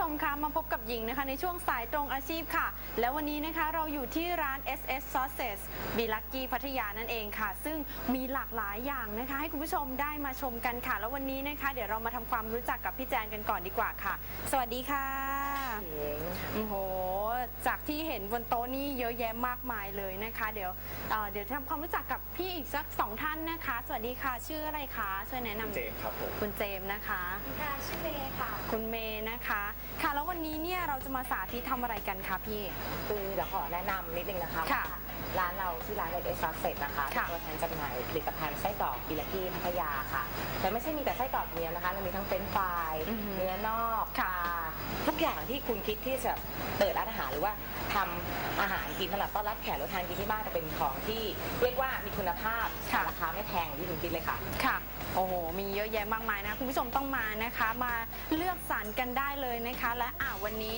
ดีค่ะคุณผู้ชมคะมาพบกับหญิงนะคะในช่วงสายตรงอาชีพค่ะ แล้ววันนี้นะคะเราอยู่ที่ร้าน SS Sauces b i l a c k y พัทยานั่นเองค่ะ ซึ่งมีหลากหลายอย่างนะคะ ให้คุณผู้ชมได้มาชมกันค่ะ แล้ววันนี้นะคะ เดี๋ยวเรามาทำความรู้จักกับพี่แจนกันก่อนดีกว่าค่ะ สวัสดีค่ะโอ้โหจากที่เห็นบนโต๊ะนี่เยอะแยะมากมายเลยนะคะ เดี๋ยวเอ่อเดี๋ยวทำความรู้จักกับพี่อีกสักสองท่านนะคะ สวัสดีค่ะ ชื่ออะไรคะช่วยแนะนำเจมส์ครับผมคุณเจมส์นะคะ ค่ะชื่อเมย์ค่ะ คุณเมย์นะคะ ค่ะ แล้ววันนี้เนี่ยเราจะมาสาธิตทำอะไรกันคะพี่ คือเดี๋ยวขอแนะนำนิดนึงนะคะค่ะว่าร้านเราชื่อร้านเอ็กซ์เซตนะคะเป็นค่ะตัวแทนจำหน่ายผลิตภัณฑ์ไส้กรอกบิลกี้พัทยาค่ะแต่ไม่ใช่มีแต่ไส้กรอกเดียวนะคะเรามีทั้งเฟรนช์ฟรายอือหือเนื้อนอกค่ะปลาทุกอย่างที่คุณคิดที่จะเปิดร้านอาหารหรือว่าทำอาหารกินสำหรับต้อนรับแขกหรือทานกินที่บ้านจะเป็นของที่เรียกว่ามีคุณภาพค่ะ ราคาไม่แพงที่คุณคิดเลยค่ะ ค่ะ โอ้โห มีเยอะแยะมากมายนะ คุณผู้ชมต้องมานะคะ มาเลือกสรรกันได้เลยนะคะ และอ่าวันนี้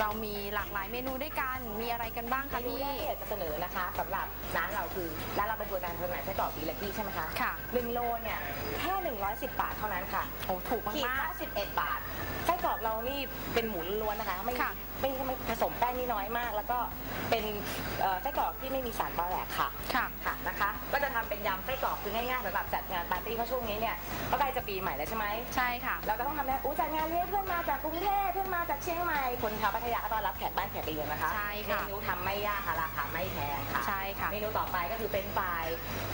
เรามีหลากหลายเมนูด้วยกัน มีอะไรกันบ้างคะเมนูพี่ แรกที่อยากจะเสนอนะคะสำหรับร้านเราคือร้านเราเป็นตัวแทนจำหน่ายไส้กรอกบิลกี้ใช่ไหมคะค่ะ หนึ่งโลเนี่ยแค่110 บาทเท่านั้นค่ะโอ้ถูกขีดมากละ11 บาทไส้กรอกเรานี่เป็นหมูล้วนๆนะคะ ไม่ค่ะ ไม่ไม่ผสมแป้งนี่น้อยมาก แล้วก็เป็นเอ่อไส้กรอกที่ไม่มีสารปลาแหลกค่ะๆค่ะ ค่ะนะคะก็จะทำเป็นยำไส้กรอกคือง่ายๆสำหรับจัดงานปาร์ตี้เพราะช่วงนี้เนี่ยก็ใกล้จะปีใหม่แล้วใช่ไหมใช่ค่ะ เราก็ต้องทำเนี่ยอู้จัดงานเลี้ยงเพื่อนมาจากกรุงเทพเพื่อนมาจากเชียงใหม่คนชาวพัทยาก็ต้อนรับแขกบ้านแขกเรือนนะคะใช่ค่ะเมนูทำไม่ยากค่ะราคาไม่แพงค่ะใช่ค่ะเมนูต่อไปก็คือเป็นปลาย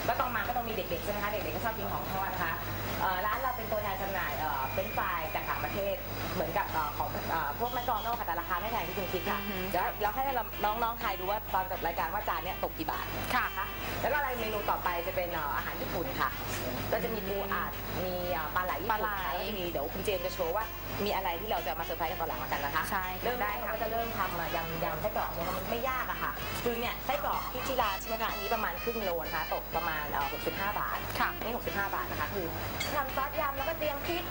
ก็ต้องมาก็ต้องมีเด็กๆใช่ไหมคะเด็กๆก็ชอบกินของทอดนะคะเอ่อร้านเราเป็นตัวแทนจำหน่ายเอ่อเป็นปลาย ไม่แพงที่คุณคิดค่ะอือฮึ เดี๋ยวเราให้เราน้องๆทายดูว่าตอนจบรายการว่าจานเนี้ยตกกี่บาท ค่ะ นะคะแล้วก็อะไรเมนูต่อไปจะเป็นเอ่ออาหารญี่ปุ่นค่ะ ก็จะมีปูอัดมีเอ่อปลาไหลญี่ปลาปุ่นไหลนะคะแล้วก็มีเดี๋ยวคุณเจมส์จะโชว์ว่ามีอะไรที่เราจะมาเซอร์ไพรส์กันตอนหลังกันนะคะใช่ค่ะเริ่มแรกได้ค่ะเราก็จะเริ่มทำอะยำยำไส้กรอกเนี่ยมันไม่ยากอะค่ะคือเนี่ยไส้กรอกที่ที่ร้านใช่ไหมคะอันนี้ประมาณครึ่งโลนะคะตกประมาณเอ่อ65 บาท ค่ะ นี่65 บาทนะคะ คือทำซอสยำแล้วก็เตรียมพริก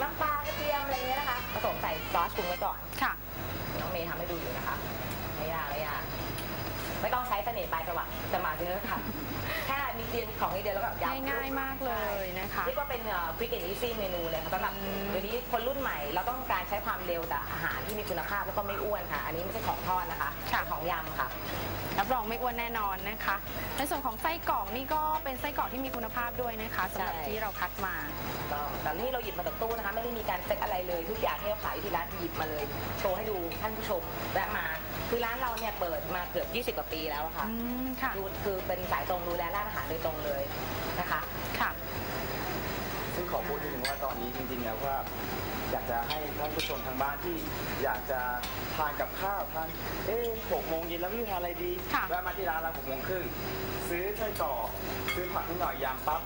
น้ำปลากระเทียมอะไรเงี้ยนะคะผสมใส่ซอสปรุงไว้ก่อน ค่ะน้องเมย์ทำ ให้ดูอยู่นะคะไม่ยากไม่ยากไม่ต้องใช้เสน่ห์ปลายจังหวะจะมาเยอะค่ะ แค่มีเตียนของนิดเดียวแล้วก็ยำง่ายๆมากเลยนะคะเรียกว่าเป็นควิกแอนด์อีซี่เมนูเลยค่ะสำหรับอืมเดี๋ยวนี้คนรุ่นใหม่เราต้องการใช้ความเร็วแต่อาหารที่มีคุณภาพแล้วก็ไม่อ้วนค่ะ อันนี้ไม่ใช่ของทอดนะคะเป็นของยำค่ะ รับรองไม่อ้วนแน่นอนนะคะ ในส่วนของไส้กรอกนี่ก็เป็นไส้กรอกที่มีคุณภาพด้วยนะคะสำหรับใช่ ที่เราคัดมาต้องแต่นี่เราหยิบมาจากตู้นะคะ ไม่ได้มีการเซ็ตอะไรเลย ทุกอย่างที่เราขายอยู่ที่ร้านหยิบมาเลยโชว์ให้ดูท่านผู้ชมแวะมา คือร้านเราเนี่ยเปิดมาเกือบ 20 กว่าปีแล้วอะค่ะอืมค่ะ ดูคือเป็นสายตรงดูแลร้านอาหารโดยตรงเลยนะคะค่ะซึ่งข อพูดนิดนึงว่าตอนนี้จริงๆแล้วว่าอยากจะให้ท่านผู้ชมทางบ้านที่อยากจะทานกับข้าวทานเอ๊ะหกโมงเย็นแล้วไม่รู้ทานอะไรดีค่ะ แวะมาที่ร้านเราหกโมงครึ่งซื้อไส้กรอกซื้อผักนิดหน่อยยำปั๊บ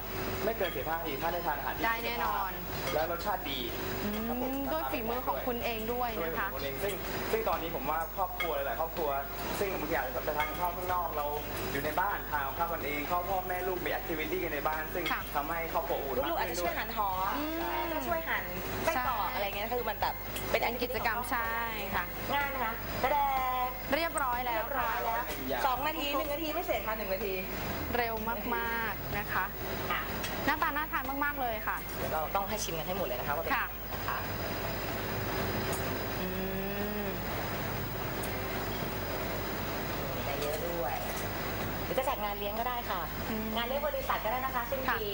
ไม่เกินเสียท่าทีท่านได้ทานอาหารที่ได้แน่นอน แล้วรสชาติดีอืครับผมมด้วยฝีมือของคุณเองด้วยด้วยนะคะคนเองซึ่งซึ่งตอนนี้ผมว่าครอบครัวหลายๆครอบครัว ซึ่งบางทีอาจจะไปทานข้าวข้างนอกเราอยู่ในบ้านทานข้าวกันเองพ่อพ่อแม่ลูกมีแอคทิวิตี้กันในบ้าน ซึ่งค่ะ ทำให้ครอบครัวอุ่นลูกๆอาจจะช่วยหั่นหอมอืมแม่ก็ช่วยหั่นไส้กรอกใช่อะไรเงี้ยคือมันแบบเป็นเป็นกิจกรรมใช่ค่ะ ง่ายนะคะแต่แดงเรียบร้อยแล้เรีวยบร้ค่ะอยแล้วสองนาทีหนึ่งนาทีไม่เสร็จมาหนึ่งนาทีเร็วมากๆนะคะ อะหน้าตาน่าทานมากๆเลยค่ะ เดี๋ยวเราต้องให้ชิมกันให้หมดเลยนะคะว่าเป็นค่ะ นะคะ อืม ได้เยอะด้วยหรือจะจัดงานเลี้ยงก็ได้ค่ะ อืม งานเลี้ยงบริษัทก็ได้นะคะสิ้นค่ะ ปี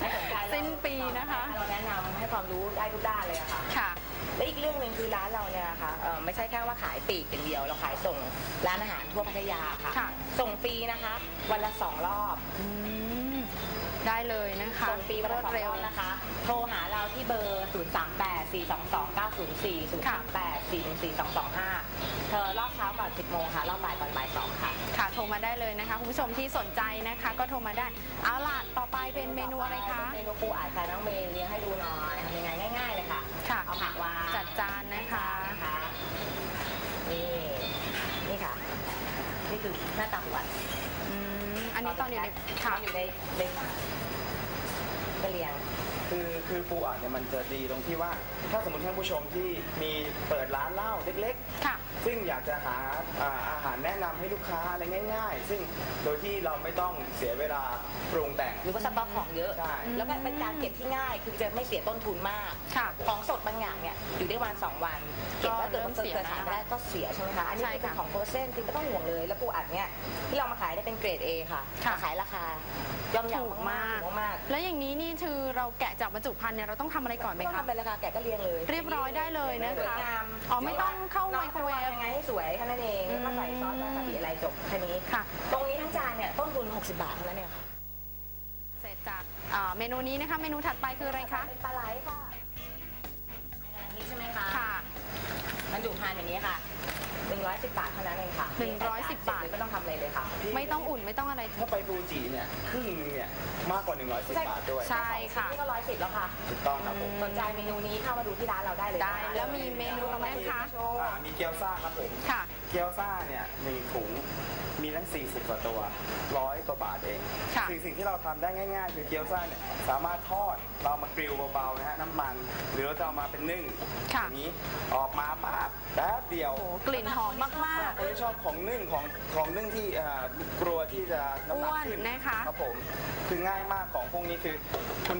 ไม่สนใจเราสิ้นปีนะคะ เราแนะนำให้ความรู้ได้ทุกด้านเลยอะค่ะ ค่ะ และอีกเรื่องหนึ่งคือร้านเราเนี่ยนะคะเอ่อไม่ใช่แค่ว่าขายปลีกอย่างเดียว เราขายส่งร้านอาหารทั่วพัทยาค่ะ ค่ะ ส่งฟรีนะคะ วันละสองรอบ อืมได้เลยนะคะส่งฟรีวันรละวดสองเร็รว อบนะคะ โทรหาเราที่เบอร์ 0 3 8 4 2 2 9 0 4 0 ค่ะ 3 8 4 1 4 2 2 5เธอรอบเช้าก่อน 10 โมงค่ะ รอบบ่ายก่อนบ่าย2ค่ะค่ะโท รมาได้เลยนะคะคุณผู้ชมที่สนใจนะคะ ก็โทรมาได้ เอาล่ะต่อไปเป็นเมนูอะไรคะ เมนูปูอัดค่ะน้องเมย์เลี้ยงให้ดูหน่อยทำยังไงง่าย ๆ เลยค่ะ ค่ะ เอาผักวางจัดจานนะคะนะคะนี่นี่ค่ะ นี่คือหน้าตาปูอัดอืมอันนี้ตอนอยู่ในค่ะอยู่ในในกระเลียง คือคือปูอัดเนี่ยมันจะดีตรงที่ว่า ถ้าสมมติท่านผู้ชมที่มีเปิดร้านเหล้าเล็กค่ะ ๆ ซึ่งอยากจะหาอ่าอาหารแนะนำให้ลูกค้าอะไรง่าย ๆ ซึ่งโดยที่เราไม่ต้องเสียเวลาปรุงแต่ง หรือว่าสต็อกของเยอะ ใช่ แล้วก็เป็นการเก็บที่ง่าย คือจะไม่เสียต้นทุนมาก ค่ะ ของสดบางอย่างเนี่ยอยู่ได้วันสองวัน เก็บแล้วเกิดมันเกิดขายไม่ได้ก็เสียใช่ไหมคะ อันนี้ใช่คือค่ะของโฟรเซนคือไม่ต้องห่วงเลย แล้วปูอัดเนี่ยที่เรามาขายได้เป็นเกรด A ค่ะค่ะ ขายราคาย่อมเยาถูกมากถูกมาก แล้วอย่างนี้นี่คือเราแกะจากบรรจุภัณฑ์เนี่ยเราต้องทำอะไรก่อนไหมไม่ต้องคะ ทำเป็นราคาแกะก็เรียงเลยเรียบร้อยได้เลยนะคะสวยงามอ๋อไม่ต้องเข้าไมโครเวฟยังไงให้สวยแค่นั้นเองแล้วก็ใส่ซอสวาซาบิอะไรจบแค่นี้ ค่ะ ตรงนี้ทั้งจานเนี่ยต้นทุน 60 บาทเท่านั้นเองค่ะเสร็จจากอ่าเมนูนี้นะคะ เมนูถัดไปคืออะไรคะ เป็นปลาไหลค่ะนี่ใช่ไหมคะค่ะมันอยู่ทานอย่างนี้ค่ะ 110 บาทเท่านั้นเองค่ะ110บาท ไม่ต้องทำอะไรเลยค่ะ ไม่ต้องอุ่นไม่ต้องอะไร ถ้าไปฟูจิเนี่ยครึ่งหนึงเนี่ยมากกว่า 110 บาทด้วยใช่ค่ะ นี่ก็110แล้วค่ะ ถูกต้องครับผมสนใจเมนูนี้เข้ามาดูที่ร้านเราได้เลยได้แล้วมีเมนูอะไรคะ อ่ามีเกี๊ยวซ่าครับผม ค่ะ เกี๊ยวซ่าเนี่ยหนึ่งถุง มีทั้ง 40 กว่าตัวร้อยกว่าบาทเองค่ะสิ่งสิ่งที่เราทำได้ง่ายๆ คือเกี๊ยวซ่าเนี่ยสามารถทอดเรามากริลเบาๆนะฮะน้ำมัน หรือเราจะเอามาเป็นนึ่งค่ะอย่างนี้ออกมาปั๊บแป๊บเดียว โอ้โหกลิ่นหอมมาก คนที่ชอบของนึ่งของของนึ่งที่อ่ากลัวที่จะน้ำหนักขึ้นอ้วนนะคะ ครับผม คือง่ายมากของพวกนี้คือ คุณ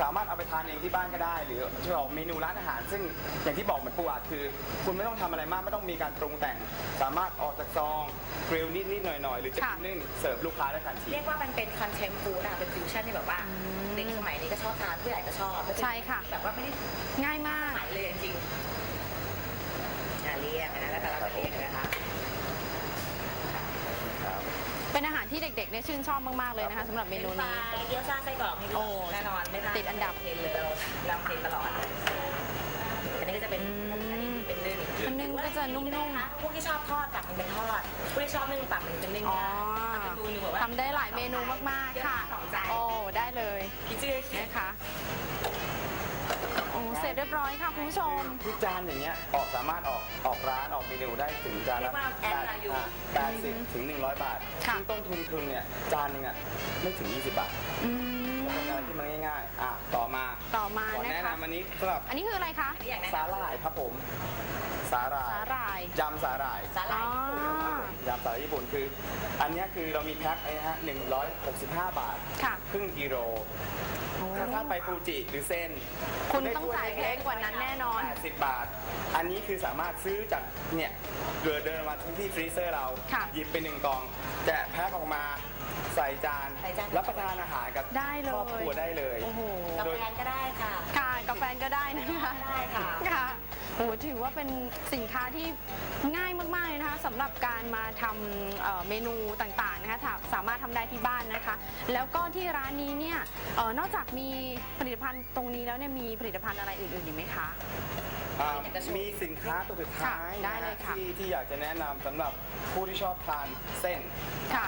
สามารถเอาไปทานเองที่บ้านก็ได้ หรือจะออกเมนูร้านอาหาร ซึ่งอย่างที่บอกเหมือนปูอัดคือ คุณไม่ต้องทำอะไรมากไม่ต้องมีการปรุงแต่ง สามารถออกจากซองกริลนิดๆหน่อยๆหรือจะค่ะ กินนึ่งเสิร์ฟลูกค้าได้ทันที เรียกว่ามันเป็นคอนเทมฟูดอะเป็นฟิวชั่นที่แบบว่าเด็กสมัยนี้ก็ชอบทานผู้ใหญ่ก็ชอบแล้วเป็นใช่ค่ะแบบว่าไม่ได้ๆง่ายมาก ขายเลยจริงๆอะเรียกอันนั้นแล้วแต่เราจะเรียกนะคะ ครับ เป็นอาหารที่เด็กๆเนี่ยชื่นชอบมากๆเลยนะคะสำหรับเมนูนี้เป็ปลาเกี๊ยวซ่าไส้กรอกนี่โอ้แน่นอนไม่พลาติดอันดับเทรนเลยเรานำเทรนตลอดอันนี้ก็จะเป็นอืมอันนี้เป็นนึ่งอันนึงก็จะนุ่มนะคะพวกที่ชอบทอดตักมันเป็นทอดพวกที่ชอบนึ่งตักมันเป็นนึ่งๆอ๋อได้ทำเป็นดูหนึ่งแบบว่าทำได้หลายเมนูมากๆค่ะสองใจโอ้ ได้เลยพี่เจื้อเขียนนะคะโอ้เส ร็จเรียบร้อยค่ะคุณผู้ชม ทุกจานอย่างเงี้ยออกสามารถออกออกร้านออกเมนูได้ถึงจานละแปดสิบถึง100บาทค่ะ ซึ่งต้นทุนคุณเนี่ยจานหนึงอะไม่ถึง 20 บาทอืมเป็นอะไรที่มันง่ายๆอะต่อมาต่อมาขอนะแนะคะ นำอันนี้สำหรับอันนี้คืออะไรคะอันนี้อย่างแนะสานำหร่ายครับผมสาหร่ายสาหร่ายยำสาหร่าย สาหร่ายญี่ปุ่นอ๋อยำสาหร่ายญี่ปุ่นคือ อันเนี้ยคือเรามีแพ็คไอ้นะฮะ165 บาท ค่ะ ครึ่งกิโลโอ้ ถ้าท่านไปฟูจิหรือเส้นคุณต้องจ่ายแพงกว่านั้นแน่นอน 80 บาท อันนี้คือสามารถซื้อจากเนี่ยเดินเดินมาที่ที่ฟรีเซอร์เรา ค่ะหยิบไปหนึ่งกล่องแกะแพ็คออกมาใส่จาน ใส่จาน รับประทานอาหารกับได้เลย ครอบครัวได้เลย โอ้โห กับแฟนก็ได้ค่ะ ค่ะกับแฟนก็ได้นะคะ ได้ค่ะค่ะ โอ้โหถือว่าเป็นสินค้าที่ง่ายมากๆเลยนะคะสำหรับการมาทำเอ่อเมนูต่างๆนะคะถ้าสามารถทำได้ที่บ้านนะคะ แล้วก็ที่ร้านนี้เนี่ยเอ่อนอกจากมีผลิตภัณฑ์ตรงนี้แล้วเนี่ยมีผลิตภัณฑ์อะไรอื่นๆอีกไหมคะ อ่ามีสินค้าตัวสุดท้ายค่ะได้เลยค่ะ ที่ที่อยากจะแนะนำสำหรับผู้ที่ชอบทานเส้น ค่ะ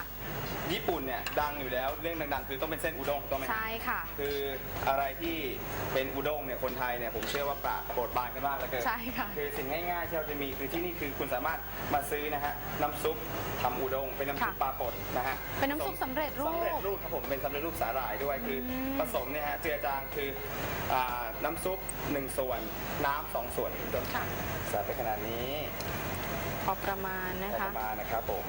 ญี่ปุ่นเนี่ยดังอยู่แล้วเรื่องดังๆ คือต้องเป็นเส้นอุด้งต้องไหมใช่ค่ะ คืออะไรที่เป็นอุด้งเนี่ยคนไทยเนี่ยผมเชื่อว่าปราบโปรดปรานกันมากแล้วเกินใช่ค่ะคือสิ่งง่ายๆที่เราจะมีคือที่นี่คือคุณสามารถมาซื้อนะฮะน้ำซุปทำอุด้งเป็นน้ำซุปค่ะปลากดนะฮะเป็นน้ำซุปสำเร็จรูปสำเร็จรูปครับผมเป็นสำเร็จรูปสาหร่ายด้วยคืออม ผสมเนี่ยฮะเจือจางคืออ่าน้ำซุปหนึ่งส่วนน้ำสองส่วนเป็นต้นค่ะใส่ไปขนาดนี้พอประมาณนะใส่ปคะ ระมาณนะครับผม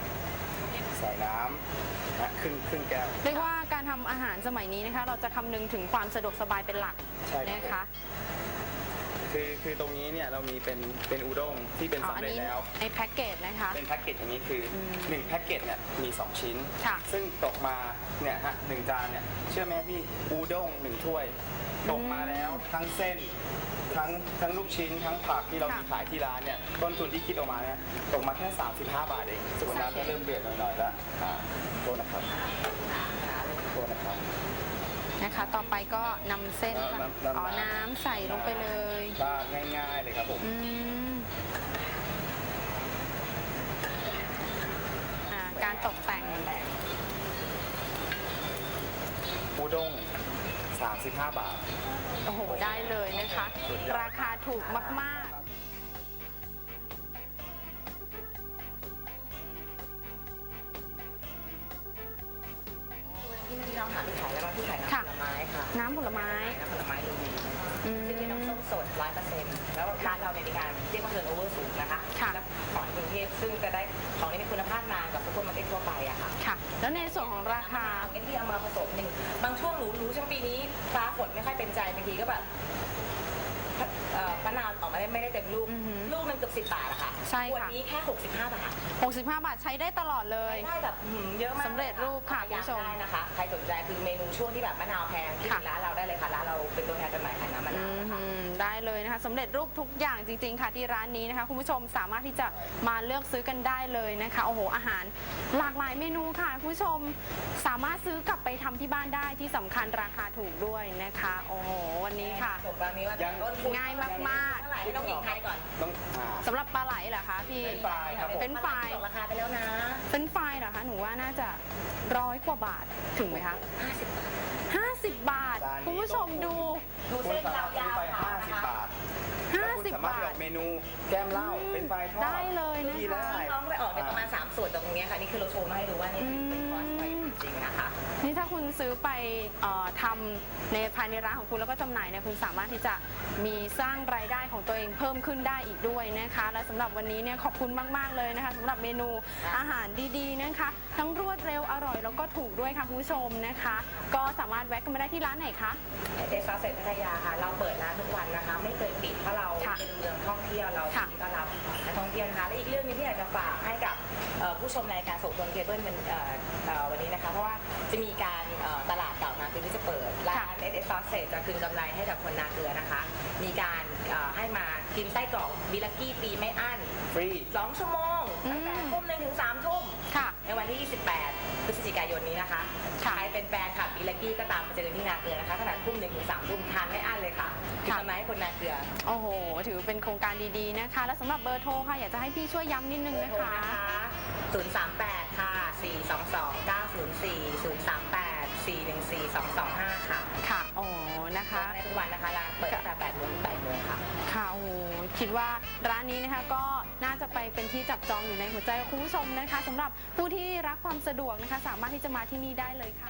ใส่น้ำนะครึ่งครึ่งแก้ว เรียกว่าการทำอาหารสมัยนี้นะคะ เราจะคำนึงถึงความสะดวกสบายเป็นหลักใช่ครับ นะคะ คือคือตรงนี้เนี่ยเรามีเป็นเป็นอุด้งที่เป็นอ๋อ สำอันเร็จนี้แล้ว ในแพ็กเกจนะคะ เป็นแพ็กเกจอย่างนี้คืออมหนึ่งแพ็กเกจเนี่ยมี 2 ชิ้น ค่ะซึ่งตกมาเนี่ยฮะหนึ่งจานเนี่ยเชื่อไหมพี่อูด้งหนึ่งถ้วย ตกมาแล้วทั้งเส้นทั้งทั้งลูกชิ้นทั้งผักที่เราค่ะมีขายที่ร้านเนี่ยต้นทุนที่คิดออกมาเนี่ยตกมาแค่ 35 บาทเองส่วนน้ำก็เริ่มเดือดหน่อยๆแล้วอ่าโทษนะครับโทษนะครับนะคะ ต่อไปก็นำเส้นค่ะน้ำน้ำอ๋อน้ำใส่ลงไปเลยราดง่ายๆเลยครับผมอืมอ่าการตกแต่งอูด้ง 35 บาท โอ้โห ได้เลยนะคะ ราคาถูกมากที่เมื่อกี้เราหาที่ขายแล้วมาที่ขายน้ำค่ะผลไม้ค่ะๆน้ำผลไม้ น้ำผลไม้ดูดีอืม ซึ่งเป็นน้ำส้มสดร้อยเปอร์เซ็นต์แล้วร้านเราเนี่ยมีการเรียกว่าเทิร์นโอเวอร์สูงนะคะค่ะ และของในกรุงเทพซึ่งจะได้ของที่มีคุณภาพนานกับซุปเปอร์มาร์เก็ตทั่วไปอะค่ะ ค่ะ แล้วในส่วนของราคาเงี้ยที่เอามาผสมหนึ่งบางช่วงหนูรู้ช่วงปีนี้ฟ้าฝนไม่ค่อยเป็นใจบางทีก็แบบเอ่อมะนาวออกมาได้ไม่ได้เต็มลูก อือหือ ลูกมันเกือบสิบบาทอะค่ะ ใช่ค่ะ ขวดนี้แค่ 65 บาท65 บาทใช้ได้ตลอดเลยได้แบบอื้อหือเยอะมากสำเร็จรูปค่ะอยากคุณผู้ชมได้นะคะ ใครสนใจคือเมนูช่วงที่แบบมะนาวแพงที่ค่ะร้านเราได้เลยค่ะร้านเราเป็นตัวแทนจำหน่ายขายน้ำมะนาวนะคะอืมได้เลยนะคะสำเร็จรูปทุกอย่างจริง ๆ ค่ะที่ร้านนี้นะคะ คุณผู้ชมสามารถที่จะมาเลือกซื้อกันได้เลยนะคะโอ้โหอาหารหลากหลายเมนูค่ะคุณผู้ชมสามารถซื้อกลับไปทำที่บ้านได้ที่สำคัญราคาถูกด้วยนะคะ โอ้โหวันนี้ค่ะผมตอนนี้ว่ายังต้นทุนง่ายมากๆ เท่าไหร่ให้น้องหญิงทายก่อน ต้องอ่า สำหรับปลาไหลเหรอคะพี่ เป็นไฟล์ครับผมเป็นไฟล์ บอกราคาไปแล้วนะ เป็นไฟล์เหรอคะ หนูว่าน่าจะร้อยกว่าบาทถึงไหมคะ50 50 บาทจานนี้ คุณผู้ชมดู ดูคุณเส้นสามารถซื้ยาอวไปๆขาวนะ50 คะบาทแล้วคุณ50 สามารถไปออกเมนูแก้มเหล้าเป็นไฟทอดได้เลยนะคะ ที่ได้ น้องไปออกในประมาณ 3 ส่วนตรงนี้ค่ะ นี่คือเราโชว์มาให้ดูว่านี่คือเคุณซื้อไปเอ่อทำในภายในร้านของคุณแล้วก็จำหน่ายเนี่ยคุณสามารถที่จะมีสร้างรายได้ของตัวเองเพิ่มขึ้นได้อีกด้วยนะคะ และสำหรับวันนี้เนี่ยขอบคุณมาก ๆ เลยนะคะสำหรับเมนูค่ะอาหารดีๆนะคะ ทั้งรวดเร็วอร่อยแล้วก็ถูกด้วยค่ะคุณผู้ชมนะคะ ก็สามารถแวะกันมาได้ที่ร้านไหนคะเดซอสเซตพัทยาค่ะ เราเปิดร้านทุกวันนะคะ ไม่เคยปิดเพราะเราค่ะเป็นเมืองท่องเที่ยวเราค่ะยินดีต้อนรับนักท่องเที่ยวนะคะและอีกเรื่องหนึงที่อยากจะฝากให้กับเอ่อผู้ชมรายการส่งตรงเคเบิลเป็นเอ่อเอ่อวันนี้นะคะ เพราะว่าจะมีการ คืนกำไรให้กับคนนาเกลือนะคะ มีการเอ่อให้มากินไส้กรอกบิลลักกี้ปีไม่อั้นฟรี สองชั่วโมงตั้งแต่อืม ทุ่มหนึ่งถึงสามทุ่ม ค่ะ ในวันที่ 28 พฤศจิกายนนี้นะคะค่ะใครเป็นแฟนคลับบิลลกี้ก็ตามมาเจอกันที่นาเกลือนะคะตั้งแต่ทุ่มหนึ่งถึงสามทุ่มทานไม่อั้นเลยค่ะกินค่ะกำไรให้คนนาเกลือโอ้โห ถือเป็นโครงการดีๆนะคะ และสำหรับเบอร์โทรค่ะ อยากจะให้พี่ช่วยย้ำนิดนึงเบอร์นะโทรคะ นะคะ 038 ค่ะ 422 904 038 414 225ค่ะค่ะโอ้ นะคะในทุกวันนะคะร้านเปิดตั้งแต่8โมงถึง8โมงค่ะ ค่ะโอ้โหคิดว่าร้านนี้นะคะก็น่าจะไปเป็นที่จับจองอยู่ในหัวใจของคุณผู้ชมนะคะสำหรับผู้ที่รักความสะดวกนะคะ สามารถที่จะมาที่นี่ได้เลยค่ะ